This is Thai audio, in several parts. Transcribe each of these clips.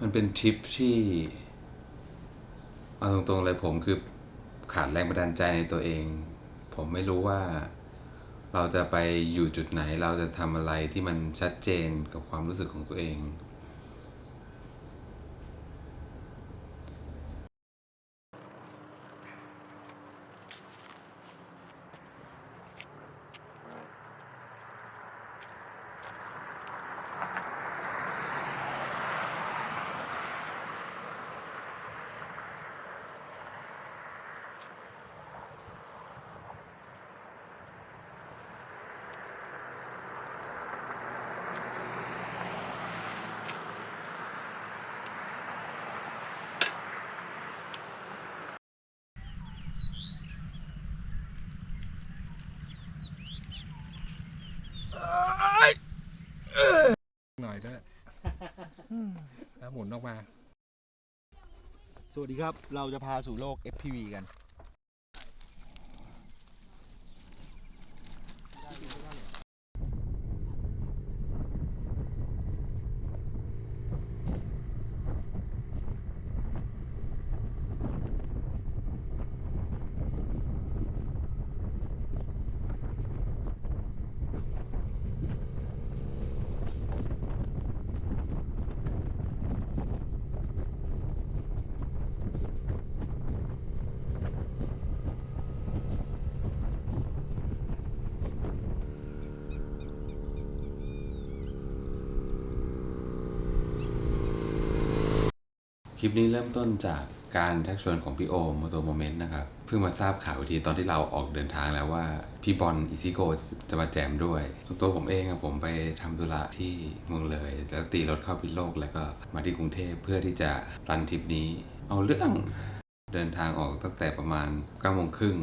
มันเป็นทริปที่เอาตรงๆเลยผมคือขาดแรงบันดาลใจในตัวเอง ผมไม่รู้ว่าเราจะไปอยู่จุดไหนเราจะทำอะไรที่มันชัดเจนกับความรู้สึกของตัวเอง หน่อยด้วยอืมแล้วหมุนออกมา สวัสดีครับ เราจะพาสู่โลก FPV กัน ค ลิปนี้เริ่มต้นจากการทักชวนของพี่โอมมอโตโมเมนต์นะครับ เพิ่งมาทราบข่าวทีตอนที่เราออกเดินทางแล้วว่า พี่บอลอิซิโกจะมาแจมด้วย ตัวผมเองอะผมไปทำธุระที่เมืองเลย แล้วตีรถเข้าพิโลกแล้วก็มาที่กรุงเทพเพื่อที่จะรันทริปนี้ เอาเรื่องเดินทางออกตั้งแต่ประมาณ9โมงครึ่ง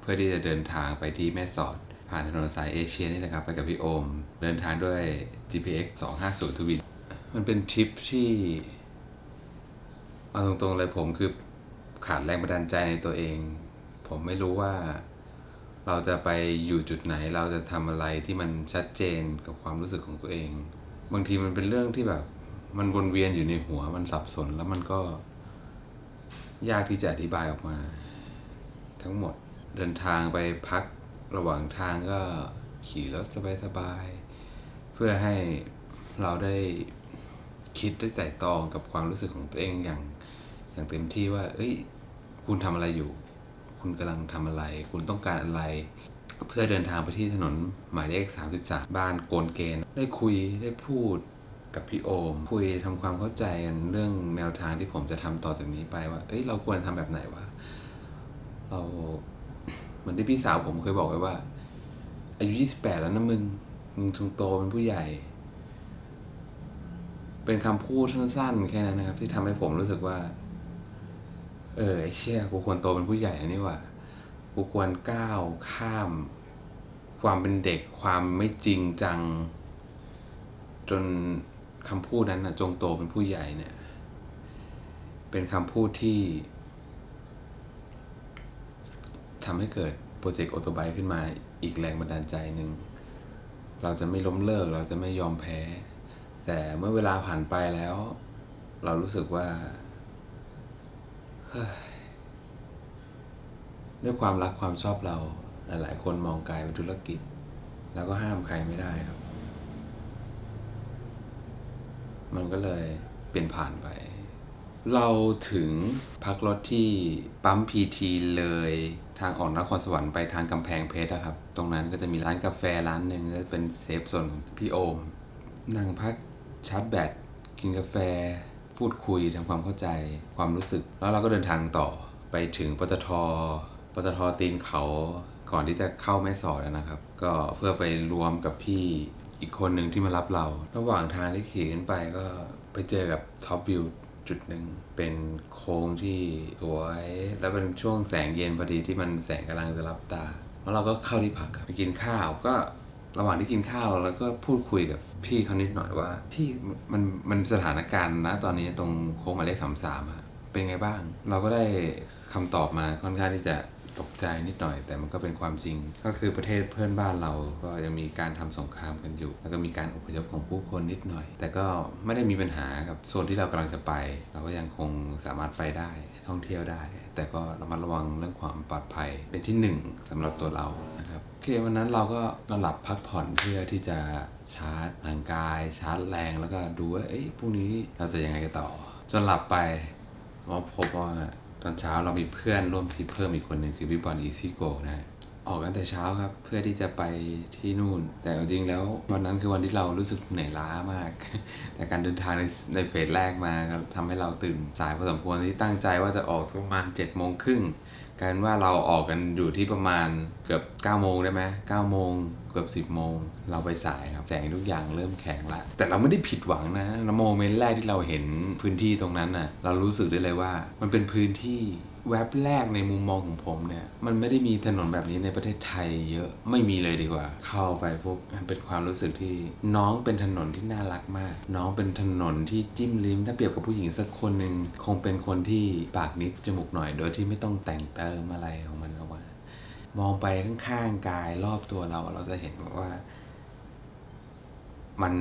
เพื่อที่จะเดินทางไปที่แม่สอด ผ่านถนนสายเอเชียนี่แหละครับ ไปกับพี่โอม เดินทางด้วย GPX 250 Twin มันเป็นทริปที่ เอาตรงๆเลยผมคือขาดแรงบันดาลใจในตัวเอง ผมไม่รู้ว่าเราจะไปอยู่จุดไหนเราจะทำอะไรที่มันชัดเจนกับความรู้สึกของตัวเอง บางทีมันเป็นเรื่องที่แบบ มันวนเวียนอยู่ในหัวมันสับสนแล้วมันก็ ยากที่จะอธิบายออกมา ทั้งหมดเดินทางไปพักระหว่างทางก็ขี่รถสบายๆเพื่อให้เราได้คิดได้ไต่ตองกับความรู้สึกของตัวเองอย่าง อย่างเต็มที่ว่า เอ้ย คุณทำอะไรอยู่ คุณกำลังทำอะไร คุณต้องการอะไร เพื่อเดินทางไปที่ถนนหมายเลข 33 บ้านโกนเกณฑ์ได้คุยได้พูดกับพี่โอม คุยทำความเข้าใจกันเรื่องแนวทางที่ผมจะทำต่อจากนี้ไปว่า เอ้ย เราควรทำแบบไหนวะ เราเหมือนที่พี่สาวผมเคยบอกไว้ว่า อายุ 28 แล้วนะมึง มึงจงโตเป็นผู้ใหญ่ เป็นคำพูดสั้นๆ แค่นั้นนะครับ ที่ทำให้ผมรู้สึกว่า เออไอ้เชี่ยกูควรโตเป็นผู้ใหญ่แล้วนี่หว่ากูควรก้าวข้าม ความเป็นเด็กความไม่จริงจัง จนคำพูดนั้นนะจงโตเป็นผู้ใหญ่เนี่ย เป็นคำพูดที่ทำให้เกิดโปรเจกต์อ t โตไบขึ้นมาอีกแรงบันดาลใจหนึ่ง เราจะไม่ล้มเลิก เราจะไม่ยอมแพ้ แต่เมื่อเวลาผ่านไปแล้ว เรารู้สึกว่า ด้วยความรักความชอบเรา หลายๆ คนมองกายเป็นธุรกิจ แล้วก็ห้ามใครไม่ได้ครับ มันก็เลยเปลี่ยนผ่านไป เราถึงพักรถที่ปั๊มพีทีเลยทางออกนครสวรรค์ไปทางกำแพงเพชรอะครับ ตรงนั้นก็จะมีร้านกาแฟร้านหนึ่งก็เป็นเซฟโซนพี่โอม นั่งพักชาร์จแบตกินกาแฟ พูดคุยทำความเข้าใจความรู้สึก แล้วเราก็เดินทางต่อไปถึงปตทปตทตีนเขาก่อนที่จะเข้าแม่สอดนะครับ ก็เพื่อไปรวมกับพี่อีกคนหนึ่งที่มารับเรา ระหว่างทางที่ขี่ขึ้นไปก็ไปเจอกับท็อปวิวจุดหนึ่งเป็นโค้งที่สวย แล้วเป็นช่วงแสงเย็นพอดีที่มันแสงกำลังจะรับตา แล้วเราก็เข้าที่พักไปกินข้าวก็ ระหว่างที่กินข้าวเราก็พูดคุยกับพี่เขานิดหน่อยว่า พี่มันมันสถานการณ์นะตอนนี้ตรงโค้งหมายเลขสามสามอะเป็นไงบ้าง เราก็ได้คำตอบมาค่อนข้างที่จะตกใจนิดหน่อย แต่มันก็เป็นความจริง ก็คือประเทศเพื่อนบ้านเราก็ยังมีการทำสงครามกันอยู่ แล้วก็มีการอพยพของผู้คนนิดหน่อย แต่ก็ไม่ได้มีปัญหากับโซนที่เรากำลังจะไป เราก็ยังคงสามารถไปได้ ท่องเที่ยวได้ แต่ก็ระมัดระวังเรื่องความปลอดภัยเป็นที่หนึ่งสำหรับตัวเรานะครับโอเควันนั้นเราก็นอนหลับพักผ่อนเพื่อที่จะชาร์จร่างกาย ชาร์จแรงแล้วก็ดูว่าเอ้ยพรุ่งนี้เราจะยังไงกันต่อ จนหลับไปมาพบว่าตอนเช้าเรามีเพื่อนร่วมทริปเพิ่มอีกคนหนึ่งคือพี่บอลอีซี่โกนะ ออกกันแต่เช้าครับ เพื่อที่จะไปที่นู่น แต่จริงๆแล้ววันนั้นคือวันที่เรารู้สึกเหนื่อยล้ามาก แต่การเดินทางในในเฟสแรกมาก็ทำให้เราตื่นสายพอสมควรที่ตั้งใจว่าจะออกประมาณ7จ็ดโมงครึ่งกลารว่าเราออกกันอยู่ที่ประมาณเกือบ9ก้าโมงได้ไหมเก้าโมงเกือบ 10บโมงเราไปสายครับแสงทุกอย่างเริ่มแข็งละแต่เราไม่ได้ผิดหวังนะโมเมนต์แรกที่เราเห็นพื้นที่ตรงนั้นน่ะเรารู้สึกได้เลยว่ามันเป็นพื้นที่ แว็บแรกในมุมมองของผมเนี่ย มันไม่ได้มีถนนแบบนี้ในประเทศไทยเยอะไม่มีเลยดีกว่า เข้าไปปุ๊บมันเป็นความรู้สึกที่น้องเป็นถนนที่น่ารักมาก น้องเป็นถนนที่จิ้มลิ้ม ถ้าเปรียบกับผู้หญิงสักคนหนึ่งคงเป็นคนที่ปากนิดจมูกหน่อย โดยที่ไม่ต้องแต่งเติมอะไรของมันออกมามองไปข้างๆกายรอบตัวเราเราจะเห็นว่า มัน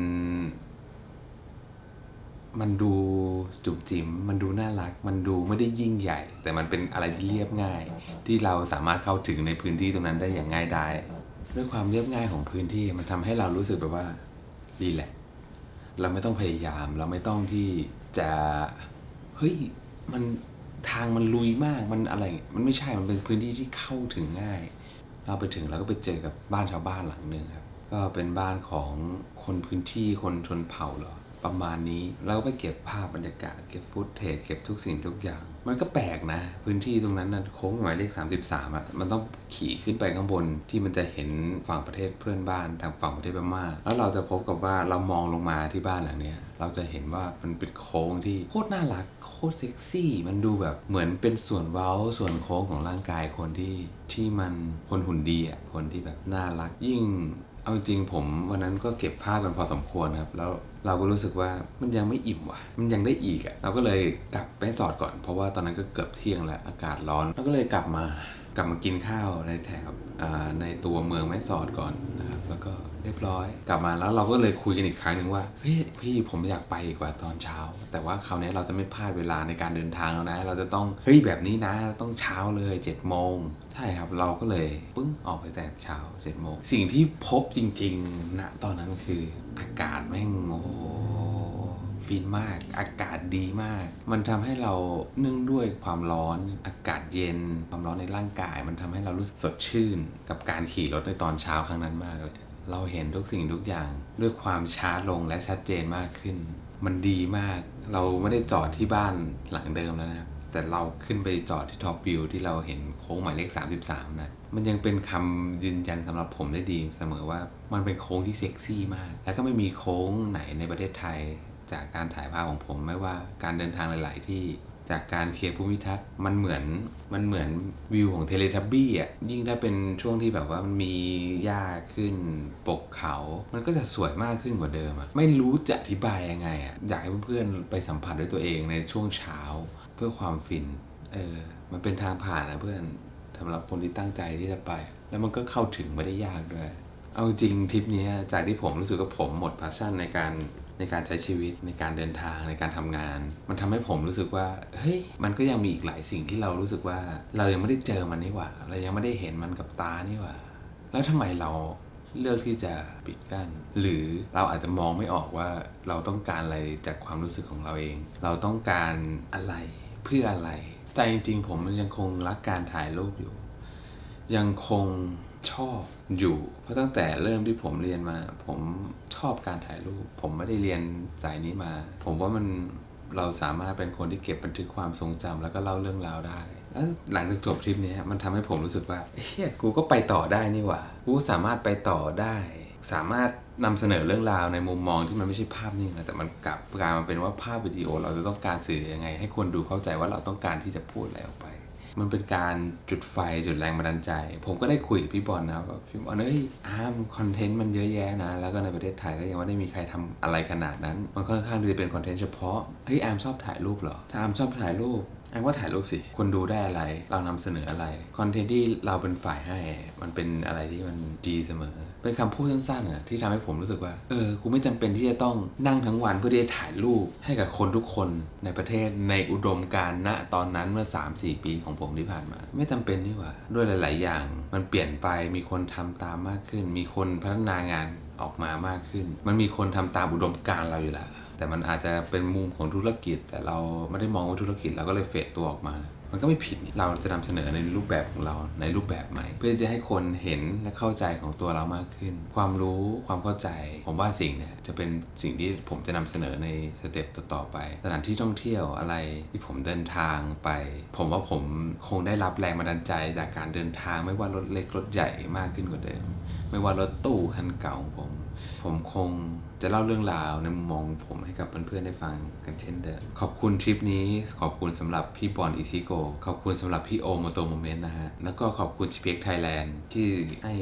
มันดูจุบจิ๋มมันดูน่ารัก มันดูไม่ได้ยิ่งใหญ่ แต่มันเป็นอะไรที่เรียบง่าย ที่เราสามารถเข้าถึงในพื้นที่ตรงนั้นได้อย่างง่ายดายด้วยความเรียบง่ายของพื้นที่มันทำให้เรารู้สึกแบบว่าดีแหละเราไม่ต้องพยายาม เราไม่ต้องที่จะเฮ้ยมันทางมันลุยมากมันอะไร มันไม่ใช่มันเป็นพื้นที่ที่เข้าถึงง่าย เราไปถึงเราก็ไปเจอกับบ้านชาวบ้านหลังหนึ่งครับ ก็เป็นบ้านของคนพื้นที่คนชนเผ่าเหรอ ประมาณนี้เราก็ไปเก็บภาพบรรยากาศ เก็บฟุตเทจเก็บทุกสิ่งทุกอย่าง มันก็แปลกนะ พื้นที่ตรงนั้นนะโค้งหมายเลข 33อะมันต้องขี่ขึ้นไปข้างบนที่มันจะเห็นฝั่งประเทศเพื่อนบ้านทางฝั่งประเทศพม่าแล้วเราจะพบกับว่าเรามองลงมาที่บ้านหลังเนี้ยเราจะเห็นว่ามันเป็นโค้งที่โคตรน่ารักโคตรเซ็กซี่ มันดูแบบเหมือนเป็นส่วนเว้าส่วนโค้งของร่างกายคนที่ที่มันคนหุ่นดีอะคนที่แบบน่ารักยิ่ง เอาจริงผมวันนั้นก็เก็บภาพกันพอสมควรครับ แล้วเราก็รู้สึกว่ามันยังไม่อิ่มว่ะ มันยังได้อีกอะ่ะ เราก็เลยกลับไปสอดก่อน เพราะว่าตอนนั้นก็เกือบเที่ยงแล้วอากาศร้อน เราก็เลยกลับมา กลับมากินข้าวในแถบในตัวเมืองแม่สอดก่อนนะครับ แล้วก็เรียบร้อย กลับมาแล้วเราก็เลยคุยกันอีกครั้งหนึ่งว่าเฮ้ยพี่ผมอยากไปกว่าตอนเช้า แต่ว่าคราวนี้เราจะไม่พลาดเวลาในการเดินทางแล้วนะ เราจะต้องเฮ้ยแบบนี้นะต้องเช้าเลย7จ็ดโมงใช่ครับเราก็เลยปึ้งออกไปแต่เช้าเจ็ดโมงสิ่งที่พบจริงๆณตอนนั้นคืออากาศแม่งโอ้โห ฟินมาก อากาศดีมาก มันทำให้เราเนื่องด้วยความร้อนอากาศเย็น ความร้อนในร่างกาย มันทำให้เรารู้สึกสดชื่น กับการขี่รถในตอนเช้าครั้งนั้นมากเลยเราเห็นทุกสิ่งทุกอย่างด้วยความช้าลงและชัดเจนมากขึ้น มันดีมาก เราไม่ได้จอดที่บ้านหลังเดิมแล้วนะครับแต่เราขึ้นไปจอดที่ท็อปวิวที่เราเห็นโค้งหมายเลข 33 นะ มันยังเป็นคำยืนยันสำหรับผมได้ดีเสมอว่ามันเป็นโค้งที่เซ็กซี่มาก แล้วก็ไม่มีโค้งไหนในประเทศไทย จากการถ่ายภาพของผมไม่ว่าการเดินทางหลาย ๆ ที่จากการเคลียร์ภูมิทัศน์มันเหมือนมันเหมือนวิวของเทเลทับบี้อะยิ่งถ้าเป็นช่วงที่แบบว่ามันมีหญ้าขึ้นปกเขา มันก็จะสวยมากขึ้นกว่าเดิมอะไม่รู้จะอธิบายยังไงอะอยากให้เพื่อนๆไปสัมผัสด้วยตัวเองในช่วงเช้าเพื่อความฟินเออมันเป็นทางผ่านนะเพื่อนสำหรับคนที่ตั้งใจที่จะไป แล้วมันก็เข้าถึงไม่ได้ยากด้วย เอาจริงทริปนี้จากที่ผมรู้สึกว่าผมหมดพาชั่นในการ ในการใช้ชีวิตในการเดินทางในการทำงาน มันทำให้ผมรู้สึกว่าเฮ้ยมันก็ยังมีอีกหลายสิ่งที่เรารู้สึกว่า เรายังไม่ได้เจอมันนี่หว่า เรายังไม่ได้เห็นมันกับตานี่หว่า แล้วทำไมเราเลือกที่จะปิดกั้นหรือเราอาจจะมองไม่ออกว่าเราต้องการอะไรจากความรู้สึกของเราเอง เราต้องการอะไรเพื่ออะไรแต่จริงๆผมมันยังคงรักการถ่ายรูปอยู่ ยังคง ชอบอยู่ เพราะตั้งแต่เริ่มที่ผมเรียนมา ผมชอบการถ่ายรูป ผมไม่ได้เรียนสายนี้มา ผมว่ามันเราสามารถเป็นคนที่เก็บบันทึกความทรงจำแล้วก็เล่าเรื่องราวได้ แล้วหลังจากจบทริปนี้มันทำให้ผมรู้สึกว่าเฮ้ยกูก็ไปต่อได้นี่หว่า กูสามารถไปต่อได้ สามารถนำเสนอเรื่องราวในมุมมองที่มันไม่ใช่ภาพนิ่งนะแต่มันกลับกลายมาเป็นว่าภาพวิดีโอ เราจะต้องการสื่อยังไง ให้คนดูเข้าใจว่าเราต้องการที่จะพูดอะไรออกไป มันเป็นการจุดไฟจุดแรงบันดาลใจ ผมก็ได้คุยกับพี่บอลนะว่าพี่บอลเอ้ยอาร์มคอนเทนต์มันเยอะแยะนะ แล้วก็ในประเทศไทยก็ยังไม่ได้มีใครทำอะไรขนาดนั้น มันค่อนข้างที่จะเป็นคอนเทนต์เฉพาะเฮ้ยอาร์มชอบถ่ายรูปเหรอถ้าอาร์มชอบถ่ายรูป แองว่าถ่ายรูปสิ คนดูได้อะไร เรานำเสนออะไร คอนเทนต์ที่เราเป็นฝ่ายให้ มันเป็นอะไรที่มันดีเสมอ เป็นคำพูดสั้นๆอะที่ทำให้ผมรู้สึกว่า เออ กูไม่จำเป็นที่จะต้องนั่งทั้งวันเพื่อที่จะถ่ายรูปให้กับคนทุกคนในประเทศในอุดมการณ์ณตอนนั้นเมื่อ 3-4 ปีของผมที่ผ่านมา ไม่จำเป็นนี่หว่า ด้วยหลาย ๆ อย่าง มันเปลี่ยนไป มีคนทำตามมากขึ้น มีคนพัฒนางานออกมามากขึ้น มันมีคนทำตามอุดมการณ์เราอยู่แล้ว แต่มันอาจจะเป็นมุมของธุรกิจ แต่เราไม่ได้มองว่าธุรกิจเราก็เลยเฟดตัวออกมา มันก็ไม่ผิดเราจะนำเสนอในรูปแบบของเราในรูปแบบใหม่ เพื่อจะให้คนเห็นและเข้าใจของตัวเรามากขึ้น ความรู้ความเข้าใจ ผมว่าสิ่งเนี่ยจะเป็นสิ่งที่ผมจะนำเสนอในสเต็ปต่อๆไป สถานที่ท่องเที่ยวอะไรที่ผมเดินทางไป ผมว่าผมคงได้รับแรงบันดาลใจจากการเดินทาง ไม่ว่ารถเล็กรถใหญ่มากขึ้นกว่าเดิม ไม่ว่ารถตู้คันเก่าของผม ผมคงจะเล่าเรื่องราวในมุมมองผมให้กับเพื่อนๆได้ฟังกันเช่นเดิม ขอบคุณทริปนี้ ขอบคุณสำหรับพี่บอลอิซิโก ขอบคุณสำหรับพี่โอโมโตโมเมนต์นะฮะ แล้วก็ขอบคุณ GPX Thailand ที่ให้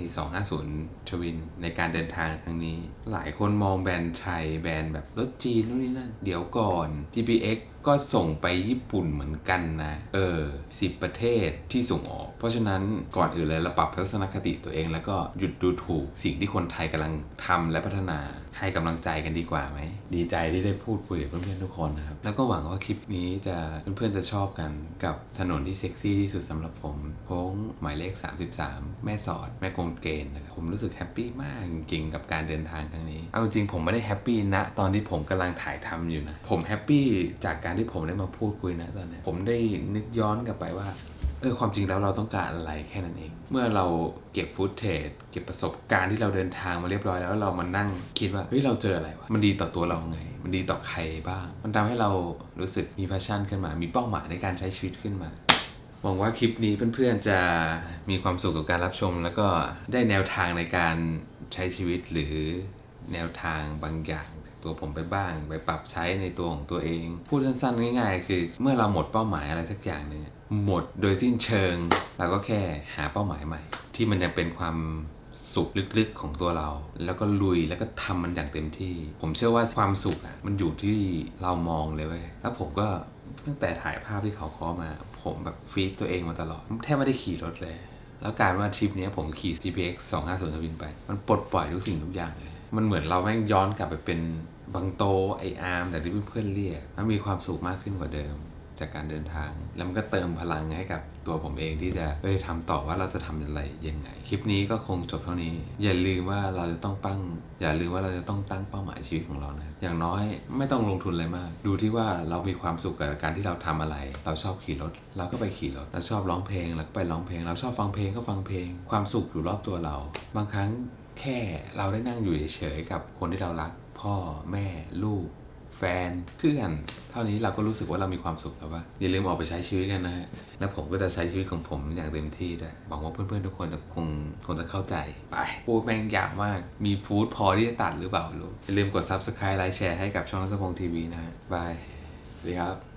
250ทวินในการเดินทางครั้งนี้ หลายคนมองแบรนด์ไทยแบรนด์แบบรถจีนนู่นนี่นั่น เดี๋ยวก่อน GPX ก็ส่งไปญี่ปุ่นเหมือนกันนะ เออสิบประเทศที่ส่งออก เพราะฉะนั้นก่อนอื่นเลยเราปรับทัศนคติตัวเอง แล้วก็หยุดดูถูกสิ่งที่คนไทยกำลังทำและพัฒนาให้กำลังใจกันดีกว่าไหม ดีใจที่ได้พูดคุยกับเพื่อนๆทุกคนนะครับ แล้วก็หวังว่าคลิปนี้จะเพื่อนๆจะชอบกันกับถนนที่เซ็กซี่ที่สุดสำหรับผมโค้งหมายเลข 33 แม่สอด แม่กงเกณฑ์นะครับผมรู้สึกแฮปปี้มากจริงๆกับการเดินทางครั้งนี้ เอาจริงผมไม่ได้แฮปปี้นะตอนที่ผมกำลังถ่ายทำอยู่นะผมแฮปปี้จากการที่ผมได้มาพูดคุยนะตอนนี้ผมได้นึกย้อนกลับไปว่าเออความจริงแล้วเราต้องการอะไรแค่นั้นเอง เมื่อเราเก็บฟุตเทจเก็บประสบการณ์ที่เราเดินทางมาเรียบร้อยแล้วเรามานั่งคิดว่าเฮ้ยเราเจออะไรวะมันดีต่อตัวเราไง มันดีต่อใครบ้าง มันทำให้เรารู้สึกมีแพชชั่นขึ้นมา มีเป้าหมายในการใช้ชีวิตขึ้นมาหวังว่าคลิปนี้เพื่อนๆจะมีความสุขกับการรับชม แล้วก็ได้แนวทางในการใช้ชีวิตหรือแนวทางบางอย่าง ตัวผมไปบ้าง ไปปรับใช้ในตัวของตัวเอง พูดสั้นๆง่ายๆ คือเมื่อเราหมดเป้าหมายอะไรสักอย่างหนึงอะหมดโดยสิ้นเชิง เราก็แค่หาเป้าหมายใหม่ ที่มันยังเป็นความสุขลึกๆของตัวเรา แล้วก็ลุยแล้วก็ทำมันอย่างเต็มที่ ผมเชื่อว่าความสุขอะมันอยู่ที่เรามองเลยเว้ยแล้วผมก็ตั้งแต่ถ่ายภาพที่เขาคอมา ผมแบบฟีดตัวเองมาตลอดแทบไม่ได้ขี่รถเลย แล้วการว่าทริปนี้ผมขี่ GPX 250ทวินไป มันปลดปล่อยทุกสิ่งทุกอย่างเลย มันเหมือนเราแม่งย้อนกลับไปเป็นบังโตไออาร์มแต่ที่เพื่อนเรียกมันมีความสุขมากขึ้นกว่าเดิม จากการเดินทาง แล้วมันก็เติมพลังให้กับ ตัวผมเองที่จะเอ้ยทำต่อว่าเราจะทำอะไรยังไง คลิปนี้ก็คงจบเท่านี้ อย่าลืมว่าเราจะต้องปั้ง อย่าลืมว่าเราจะต้องตั้งเป้าหมายชีวิตของเรานะ อย่างน้อยไม่ต้องลงทุนอะไรมาก ดูที่ว่าเรามีความสุขกับการที่เราทำอะไร เราชอบขี่รถ เราก็ไปขี่รถ เราชอบร้องเพลงเราก็ไปร้องเพลง เราชอบฟังเพลงก็ฟังเพลง ความสุขอยู่รอบตัวเรา บางครั้งแค่เราได้นั่งอยู่เฉยๆกับคนที่เรารัก พ่อแม่ลูก ฟนเพื่อนเท่านี้เราก็รู้สึกว่าเรามีความสุขแล้วว่าอย่าลืมออกไปใช้ชีวิตกันนะฮะแล้วผมก็จะใช้ชีวิตของผมอย่างเต็มที่ด้วยหวังว่าเพื่อนๆทุกคนจะคงคงจะเข้าใจไปพูดแม่งยากมากมีฟู้ดพอที่จะตัดหรือเปล่าลูกอย่าลืมกด subscribe ไลค์แชร์ให้กับช่องรัศพงศ์ทีวีนะฮะบายสวัสดีครับ